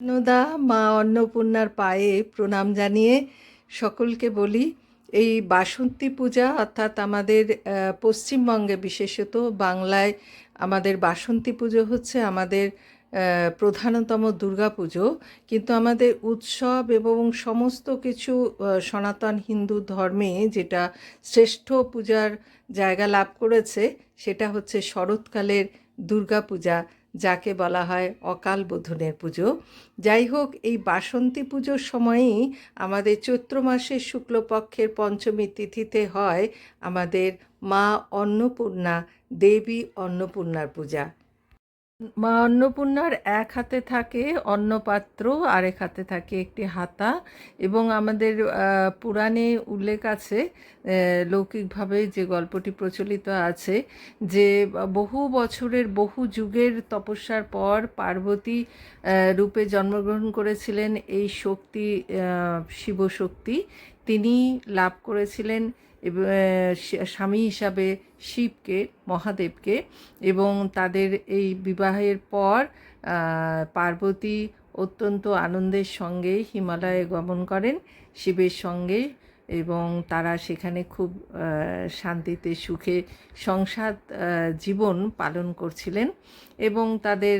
নদা মা অন্নপূর্ণার পায়ে প্রণাম জানিয়ে সকলকে বলি, এই বাসন্তী পূজা অর্থাৎ আমাদের পশ্চিমবঙ্গে বিশেষত বাংলায় আমাদের বাসন্তী পুজো হচ্ছে আমাদের প্রধানতম দুর্গা পুজো। কিন্তু আমাদের উৎসব এবং সমস্ত কিছু সনাতন হিন্দু ধর্মে যেটা শ্রেষ্ঠ পূজার জায়গা লাভ করেছে, সেটা হচ্ছে শরৎকালের দুর্গা পূজা। যাকে বলা হয় অকাল বোধনের পুজো। যাই হোক, এই বাসন্তী পুজোর সময়েই আমাদের চৈত্র মাসের শুক্লপক্ষের পঞ্চমী তিথিতে হয় আমাদের মা অন্নপূর্ণা, দেবী অন্নপূর্ণার পূজা। মা অন্নপূর্ণার এক হাতে থাকে অন্নপাত্র, আরেক হাতে থাকে একটি হাতা এবং আমাদের পুরাণে উল্লেখ আছে লৌকিকভাবে যে গল্পটি প্রচলিত আছে যে বহু বছরের বহু যুগের তপস্যার পর পার্বতী রূপে জন্মগ্রহণ করেছিলেন এই শক্তি শিবশক্তি। তিনি লাভ করেছিলেন স্বামী হিসাবে শিবকে, মহাদেবকে এবং তাদের এই বিবাহের পর পার্বতী অত্যন্ত আনন্দের সঙ্গে হিমালয়ে গমন করেন। শিবের সঙ্গে এবং তারা সেখানে খুব শান্তিতে সুখে সংসার জীবন পালন করছিলেন এবং তাদের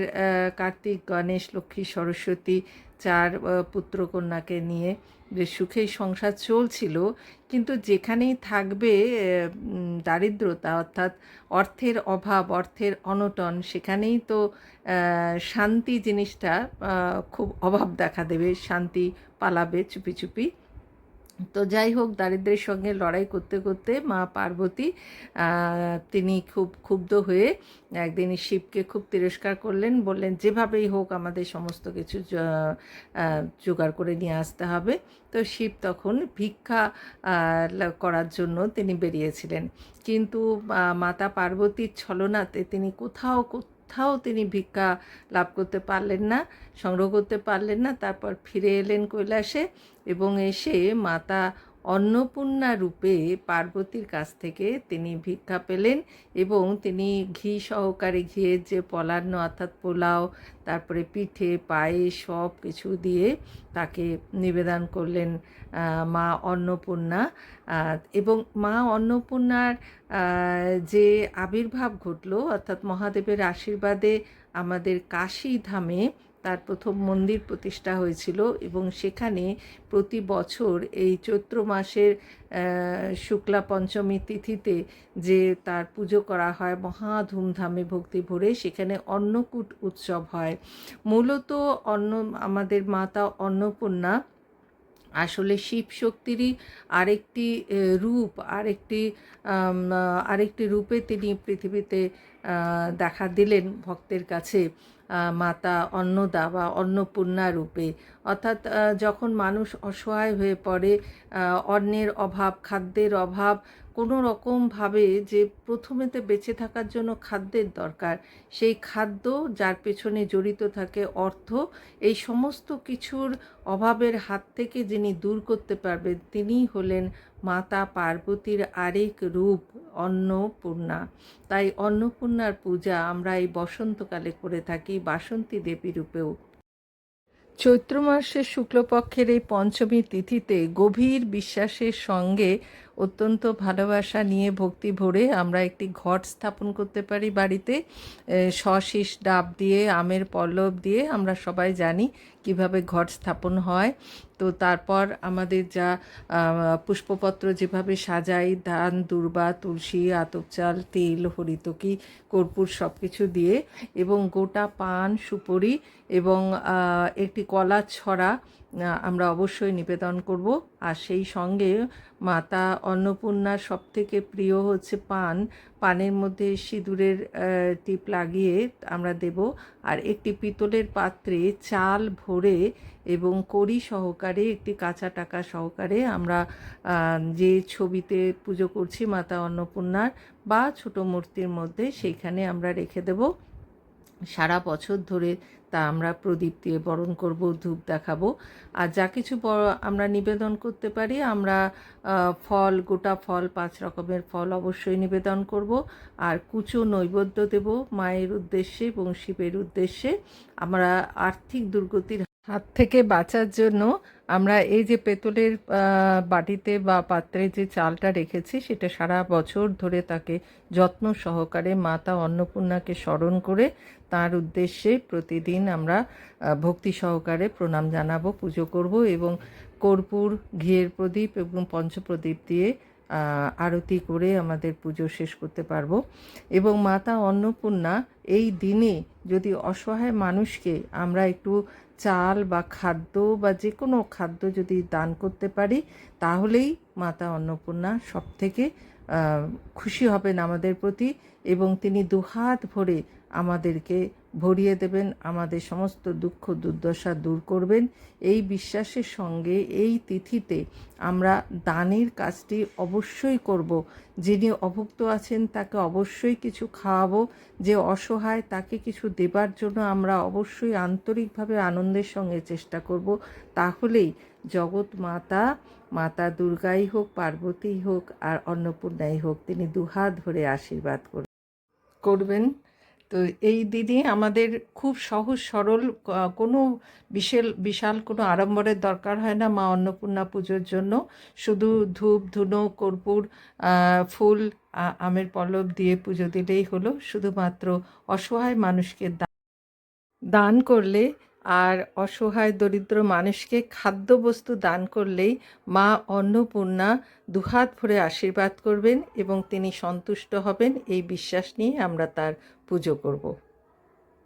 কার্তিক, গণেশ, লক্ষ্মী, সরস্বতী চার পুত্রকন্যাকে নিয়ে যে সুখেই সংসার চলছিল। কিন্তু যেখানেই থাকবে দারিদ্রতা অর্থাৎ অর্থের অভাব, অর্থের অনটন, সেখানেই তো শান্তি জিনিসটা খুব অভাব দেখা দেবে, শান্তি পালাবে চুপি চুপি। তো যাই হোক দারিদ্র্যের সঙ্গে লড়াই করতে করতে মা পার্বতী তিনি খুব ক্ষুব্ধ হয়ে একদিন শিবকে খুব তিরস্কার করলেন, বললেন, যেভাবেই হোক আমাদের সমস্ত কিছু জোগাড় করে নিয়ে আসতে হবে। তো শিব তখন ভিক্ষা করার জন্য তিনি বেরিয়েছিলেন। কিন্তু মাতা পার্বতীর ছলনাতে তিনি কোথাও কোথাও তিনি ভিক্ষা লাভ করতে পারলেন না, সংগ্রহ করতে পারলেন না, তারপর ফিরে এলেন কৈলাসে এবং এসে মাতা অন্নপূর্ণা রূপে পার্বতীর কাছ থেকে তিনি ভিক্ষা পেলেন এবং তিনি ঘি সহকারে ঘিয়ের যে পলান্ন, অর্থাৎ পোলাও, তারপরে পিঠে পায়েস সব কিছু দিয়ে তাকে নিবেদন করলেন মা অন্নপূর্ণা। এবং মা অন্নপূর্ণার যে আবির্ভাব ঘটলো, অর্থাৎ মহাদেবের আশীর্বাদে আমাদের কাশী ধামে তার প্রথম মন্দির প্রতিষ্ঠা হয়েছিল এবং সেখানে প্রতি বছর এই চৈত্র মাসের শুক্লা পঞ্চমী তিথিতে যে তার পুজো করা হয়, মহা ধুমধামে ভক্তি ভরে সেখানে অন্নকূট উৎসব হয়। মূলত অন্ন, আমাদের মাতা অন্নপূর্ণা আসলে শিব শক্তিরই আরেকটি রূপ, আরেকটি আরেকটি রূপে তিনি পৃথিবীতে দেখা দিলেন ভক্তের কাছে মাতা অন্নদা বা অন্নপূর্ণা রূপে। অর্থাৎ যখন মানুষ অসহায় হয়ে পড়ে অন্নের অভাব, খাদ্যের অভাব কোনো রকমভাবে যে প্রথমেতে বেঁচে থাকার জন্য খাদ্যের দরকার, সেই খাদ্য যার পেছনে জড়িত থাকে অর্থ, এই সমস্ত কিছুর অভাবের হাত থেকে যিনি দূর করতে পারবেন তিনিই হলেন মাতা পার্বতীর আরেক রূপ, অন্নপূর্ণা। তাই অন্নপূর্ণার পূজা আমরা এই বসন্তকালে করে থাকি বাসন্তী দেবী রূপেও। চৈত্র মাসের শুক্লপক্ষের এই পঞ্চমী তিথিতে গভীর বিশ্বাসের সঙ্গে অত্যন্ত ভালোবাসা নিয়ে ভক্তি ভরে আমরা একটি ঘট স্থাপন করতে পারি বাড়িতে। এ, সশীষ ডাব দিয়ে আমের পল্লব দিয়ে আমরা সবাই জানি কীভাবে ঘট স্থাপন হয়। তো তারপর আমাদের যা পুষ্পপত্র যেভাবে সাজাই ধান দুর্বা তুলসী আতপ চাল তেল হরিতকি কর্পূর সব কিছু দিয়ে এবং গোটা পান সুপরি এবং একটি কলা ছড়া আমরা অবশ্যই নিবেদন করব। আর সেই সঙ্গে মাতা অন্নপূর্ণার সবথেকে প্রিয় হচ্ছে পান। পানের মধ্যে সিঁদুরের টিপ লাগিয়ে আমরা দেব। আর একটি পিতলের পাত্রে চাল ভরে এবং কড়ি সহকারে, একটি কাঁচা টাকা সহকারে আমরা যে ছবিতে পুজো করছি মাতা অন্নপূর্ণার বা ছোট মূর্তির মধ্যে, সেইখানে আমরা রেখে দেব। সারা বছর ধরে তা আমরা প্রদীপ দিয়ে বরণ করব, ধূপ দেখাবো। আর যা কিছু আমরা নিবেদন করতে পারি, আমরা ফল, গোটা ফল, পাঁচ রকমের ফল অবশ্যই নিবেদন করব। আর কুচো নৈবেদ্য দেব মায়ের উদ্দেশ্যে এবং শিবের উদ্দেশ্যে। আমরা আর্থিক দুর্গতির হাত থেকে বাঁচার জন্য আমরা এই যে পেতলের বাটিতে বা পাত্রে যে চালটা রেখেছি, সেটা সারা বছর ধরে তাকে যত্ন সহকারে মাতা অন্নপূর্ণাকে স্মরণ করে তার উদ্দেশ্যে প্রতিদিন আমরা ভক্তি সহকারে প্রণাম জানাব, পুজো করব এবং কর্পূর, ঘিয়ের প্রদীপ এবং পঞ্চপ্রদীপ দিয়ে আরতি করে আমাদের পুজো শেষ করতে পারব। এবং মাতা অন্নপূর্ণা, এই দিনে যদি অসহায় মানুষকে আমরা একটু চাল বা খাদ্য বা যে কোনো খাদ্য যদি দান করতে পারি, তাহলেই মাতা অন্নপূর্ণা সব থেকে খুশি হবেন আমাদের প্রতি এবং তিনি দুহাত ভরে আমাদেরকে ভরিয়ে দেবেন, আমাদের সমস্ত দুঃখ দুর্দশা দূর করবেন। এই বিশ্বাসের সঙ্গে এই তিথিতে আমরা দানের কাজটি অবশ্যই করব। যিনি অভুক্ত আছেন তাকে অবশ্যই কিছু খাওয়াবো। যে অসহায় তাকে কিছু দেবার জন্য আমরা অবশ্যই আন্তরিকভাবে আনন্দের সঙ্গে চেষ্টা করব। তাহলেই জগৎ মাতা মাতা দুর্গাই হোক, পার্বতী হোক আর অন্নপূর্ণাই হোক, তিনি দুহাত ধরে আশীর্বাদ করবেন। করবেন তো এই দিনে আমাদের খুব সহজ, সরল কোনো বিশাল বিশাল কোনো আড়ম্বরের দরকার হয় না মা অন্নপূর্ণা পুজোর জন্য। শুধু ধূপ, ধুনো, কর্পূর ফুল আমের পল্লব দিয়ে পুজো দিলেই হলো। শুধুমাত্র অসহায় মানুষকে দান করলে আর অসহায় দরিদ্র মানুষকে খাদ্যবস্তু দান করলেই মা অন্নপূর্ণা দুহাত ভরে আশীর্বাদ করবেন এবং তিনি সন্তুষ্ট হবেন, এই বিশ্বাস নিয়ে আমরা তার পুজো করব।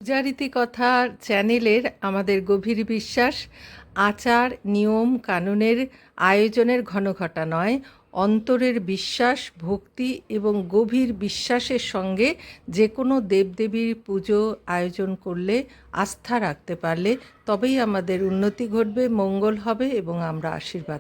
পূজারীতি কথা চ্যানেলের আমাদের গভীর বিশ্বাস, আচার, নিয়ম, কানুনের আয়োজনের ঘনঘটা নয় অন্তরের বিশ্বাস, ভক্তি এবং গভীর বিশ্বাসের সঙ্গে যে কোনো দেবদেবীর পুজো আয়োজন করলে আস্থা রাখতে পারলে তবেই আমাদের উন্নতি ঘটবে, মঙ্গল হবে এবং আমরা আশীর্বাদ